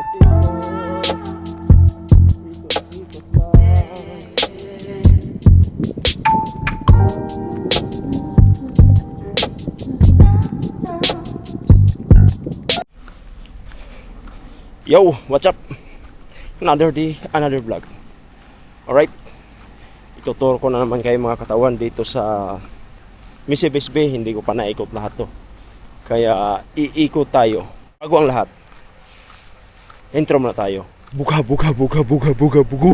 Yo, what's up? Another day, another vlog. Alright. Ituturo ko na naman kayo mga katawan dito sa Bay. Hindi ko pa naikot lahat to. Kaya iikot tayo. Bago ang lahat. Intro muna tayo. Buga, buga, buga, buga, buga, buga.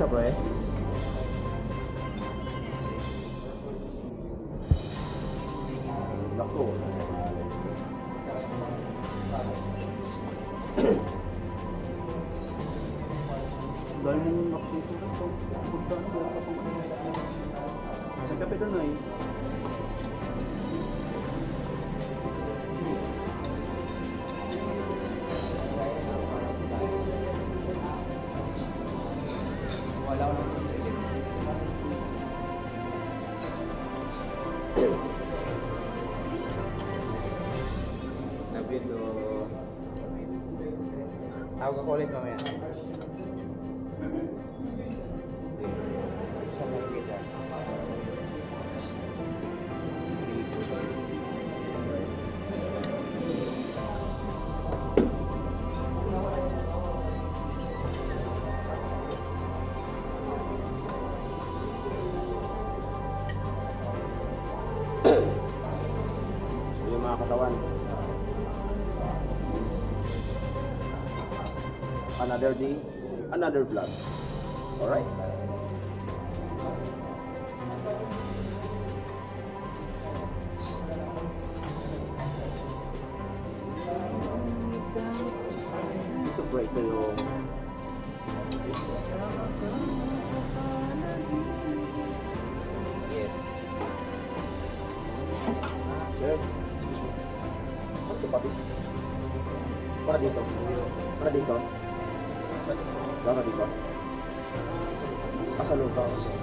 Ba eh? Naku. Dahil mo nakikita ko kung saan wala ka pang ano. Sa kape doon ay. Tawag ako ulit mamaya. Another day, another vlog. Alright? Dito break ko yung Yes. Sir, excuse me. Ano ito? Para dito. Para dito. Para dito. Pasa loob ako sir.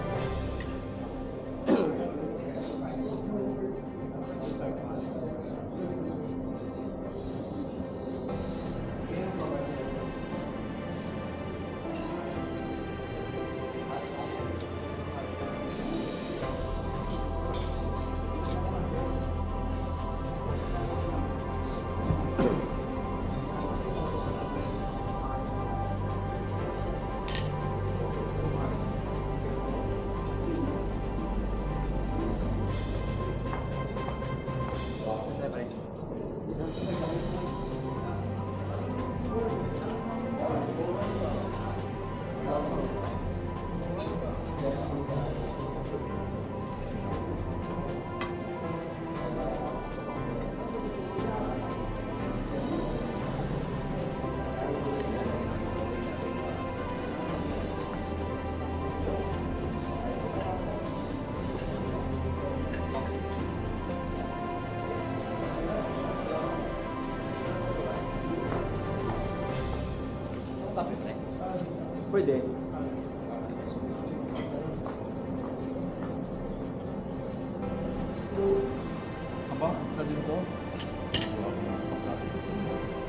Sa dito?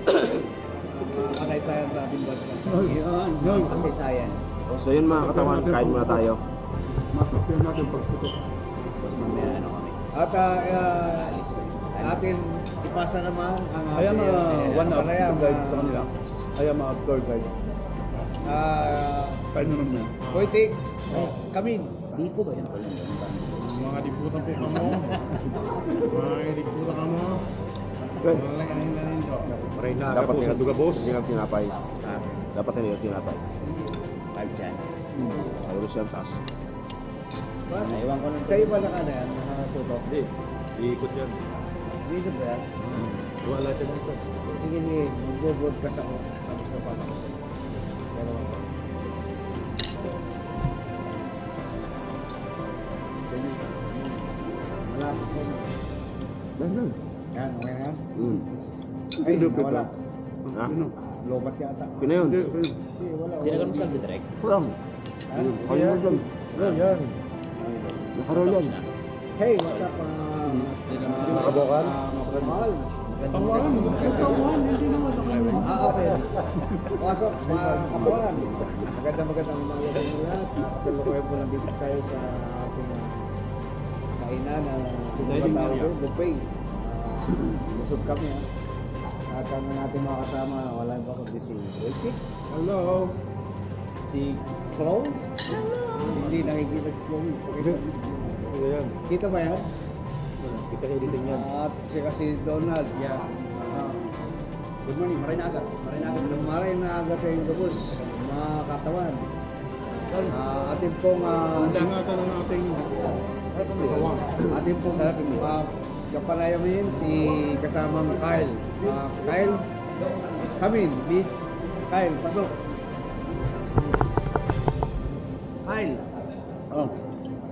Kasaysayan sa ating bansa. Oh, yan. Kasaysayan. So yun mga katawan, kain muna tayo. Masok. Tingnan natin pagputok. Tapos mamaya ano kami. At uh, uh, atin ipasa naman ang I am a one of tour guide ah, sa kanila. I am a tour guide. ah, Kain mo naman yan. Koitik, kami. Di po ba yun? Liputan po kamo. Mga liputan kamo. Lang lanin ko. Dapat nila Dugabos. Hindi nga tinapay. Ha? Dapat nila tinapay. Five dyan. Ano siya ang taas. Naiwan ko lang. Sa iba na ka na yan, nakatutok. Hindi. Iikot yan. Dito ba yan? Wala siya dito. Sige, sige, mag-broadcast ako. Tapos na pa. Pero, Hmm. Ay, nawala. Ha? Lobat yata. Kina yun? Hindi, wala. Hindi kami saldo direct. Kulang. Ha? Ano mo dyan? Yan, yan. Nakaroon yan. Hey, what's up? Uh, Makabokal? Makabokal. Tawan. Yung tawan. Hindi naman ako. Ah, okay. What's up, mga kapawan? Magandang magandang umaga sa inyo lahat. Sa lukuyan po nandito tayo sa ating uh, kainan na Dining area. buffet. Uh, busog kami ha. At ang natin mga kasama, wala ba kundi si Ricky, Hello. si Chloe. Hindi nakikita si Chloe. Ano yan? Kita ba yan? Kita kayo dito yan. At siya si Donald. Yeah. Ah, Good morning. Maray na agad. Maray na agad. Lumaray na aga sa inyo boss, mga katawan. Ah, atin pong uh, Ingatan ang ating katawan. atin pong uh, kapalayamin si kasamang Kyle. Ah, Kyle, come in, please. Kyle, pasok. Kyle. Oh.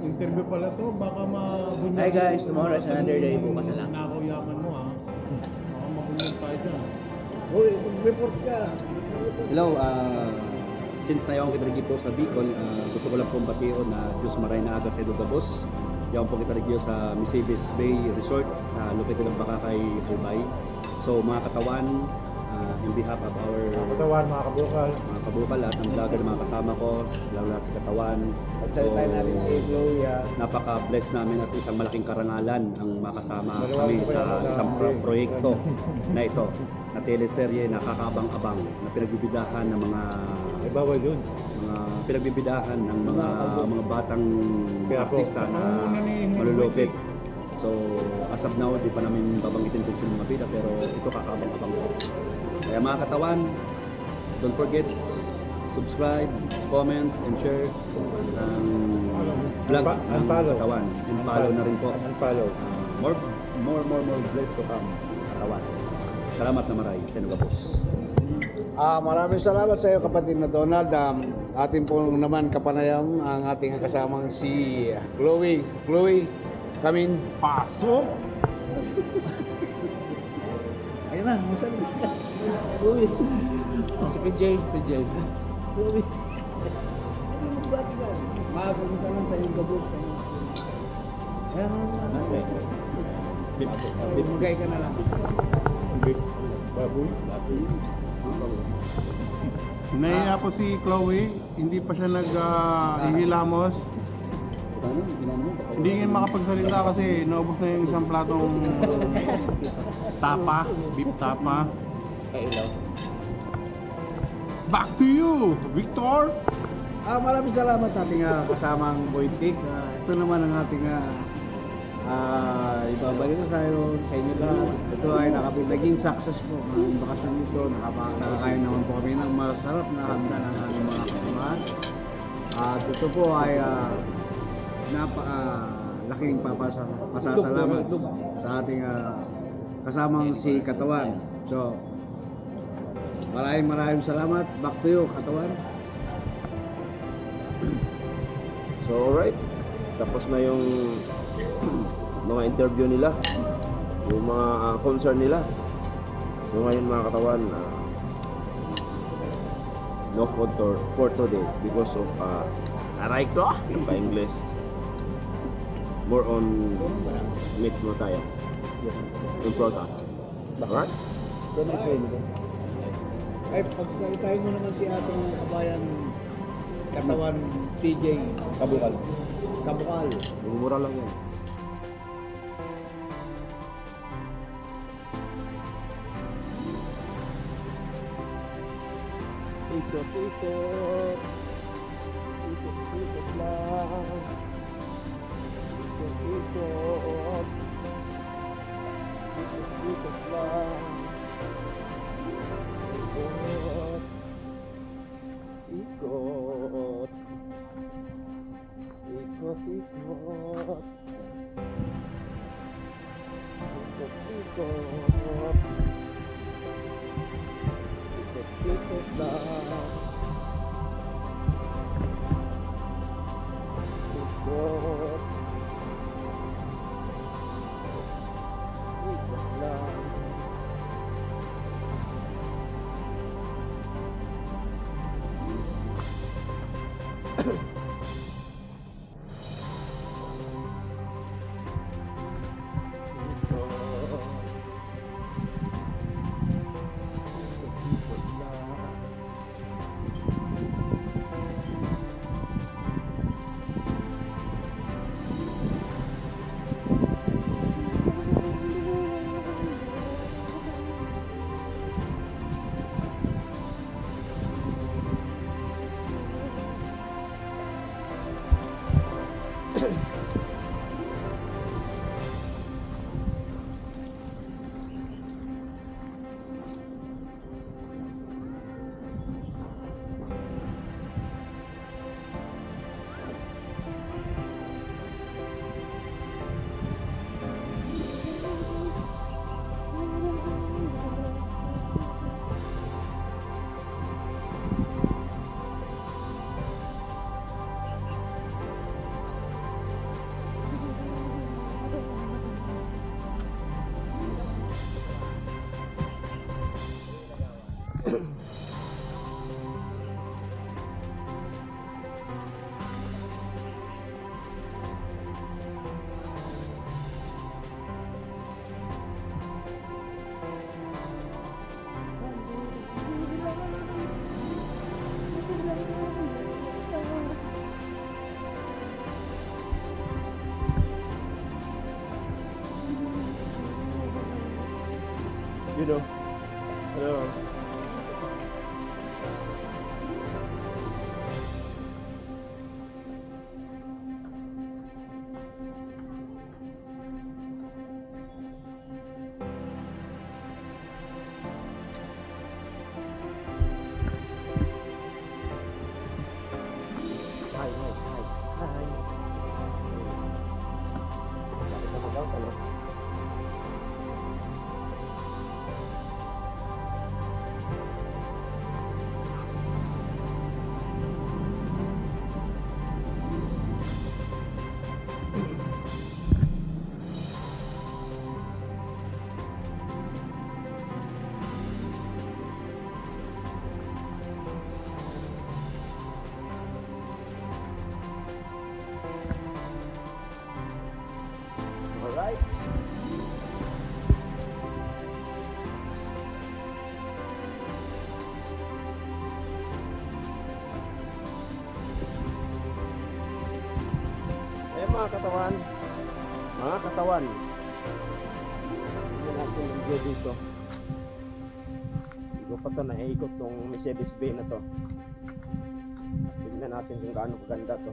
Interview pala to. Baka mabunyag. Hi guys, tomorrow is another day. Bukas na lang. Nakaw yaman mo ha. Baka mabunyag tayo dyan. Uy, report ka. Hello, uh, since nayawan kita dito sa Bicol, uh, gusto ko lang pong batiyon na Diyos maray na aga sa Dugabos. Yawan po kita dito sa Misibis Bay Resort, uh, located ng Bakakay, Albay. So mga katawan, uh, in behalf of our Katawan, mga kabukal. mga kabukal at ng vlogger mga kasama ko, lalo na si Katawan. At tayo natin si ah. napaka-blessed namin at isang malaking karangalan ang makasama kami sa isang pro- proyekto na ito na teleserye na kakabang-abang na pinagbibidahan ng mga Ay, bawal yun. mga pinagbibidahan ng mga mga batang artista na malulupit. So, as of now, di pa namin babanggitin kung sino mga bida, pero ito kakabang-abang ko. Kaya mga katawan, don't forget, subscribe, comment, and share ang vlog And ng follow. katawan. And follow na rin po. And follow. Uh, more, more, more, more blessed to come, katawan. Salamat na maray, Senuga Boss. Ah, maraming salamat sa iyo kapatid na Donald. Um, atin po naman kapanayam ang ating kasamang si Chloe. Chloe, come in. Pasok! Ayun na, masabi ka. Chloe. Si PJ, PJ. Chloe. Bakit ka? Lang sa iyong gabos. Ayan, bumugay ka na lang. Baboy. Naiya po si Chloe. Hindi pa siya nag-ihilamos. Hindi nga makapagsalita kasi naubos na yung isang platong tapa, beef tapa. Back to you, Victor! Ah, maraming salamat ating uh, kasamang Boytik. Ah, ito naman ang ating uh, uh, ibabalik na sa inyo, sa inyo lahat. Ito ay nakapit, naging success po ang bakasyon nito. Nakakain naman po kami ng masarap na handa ng aming mga kapamahan. At ito po ay uh, napaka laking papasa, pasasalamat sa ating ah, kasamang si Katawan. So, maraming maraming salamat. Back to you, Katawan. So alright, tapos na yung mga interview nila, yung mga uh, concern nila. So ngayon mga katawan, uh, no food for, today because of uh, aray ko! Pa English. More on meat mo tayo. Yung prota alright? Ay pagsalitay mo naman si ating kabayan katawan TJ Kabukal. Kabukal. Mura lang yan. the people. niya dito. Hindi ko pa to naiikot tong Mercedes Bay na to. Tignan natin kung gaano kaganda to.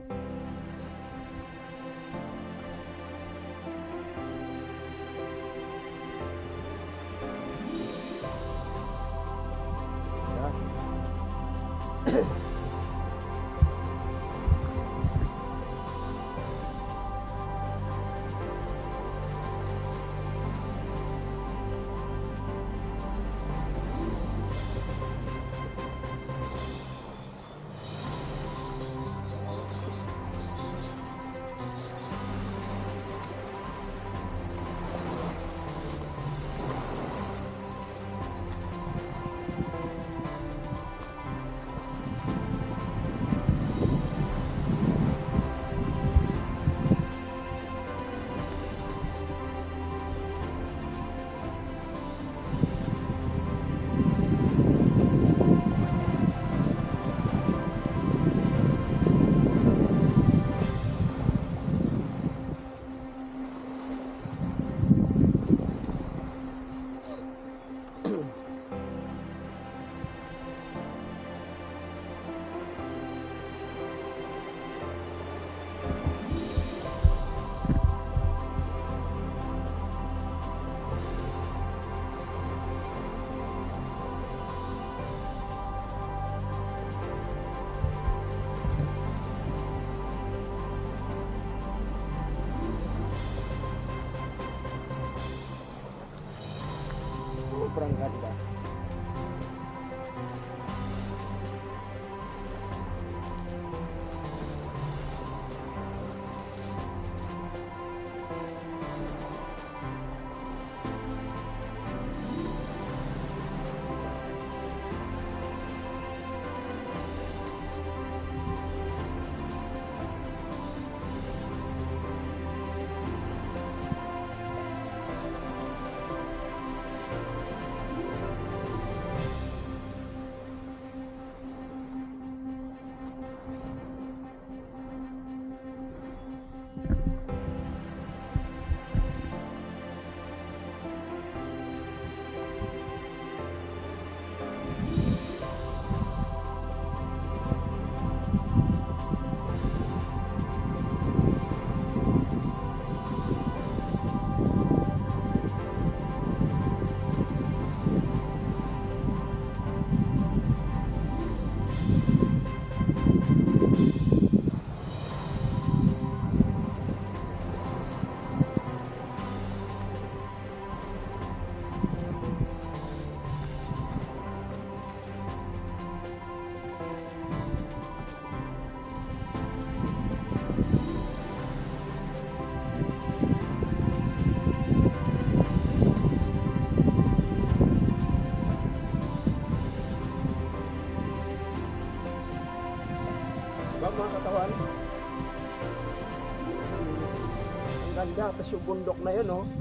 Yung bundok na yun, oh.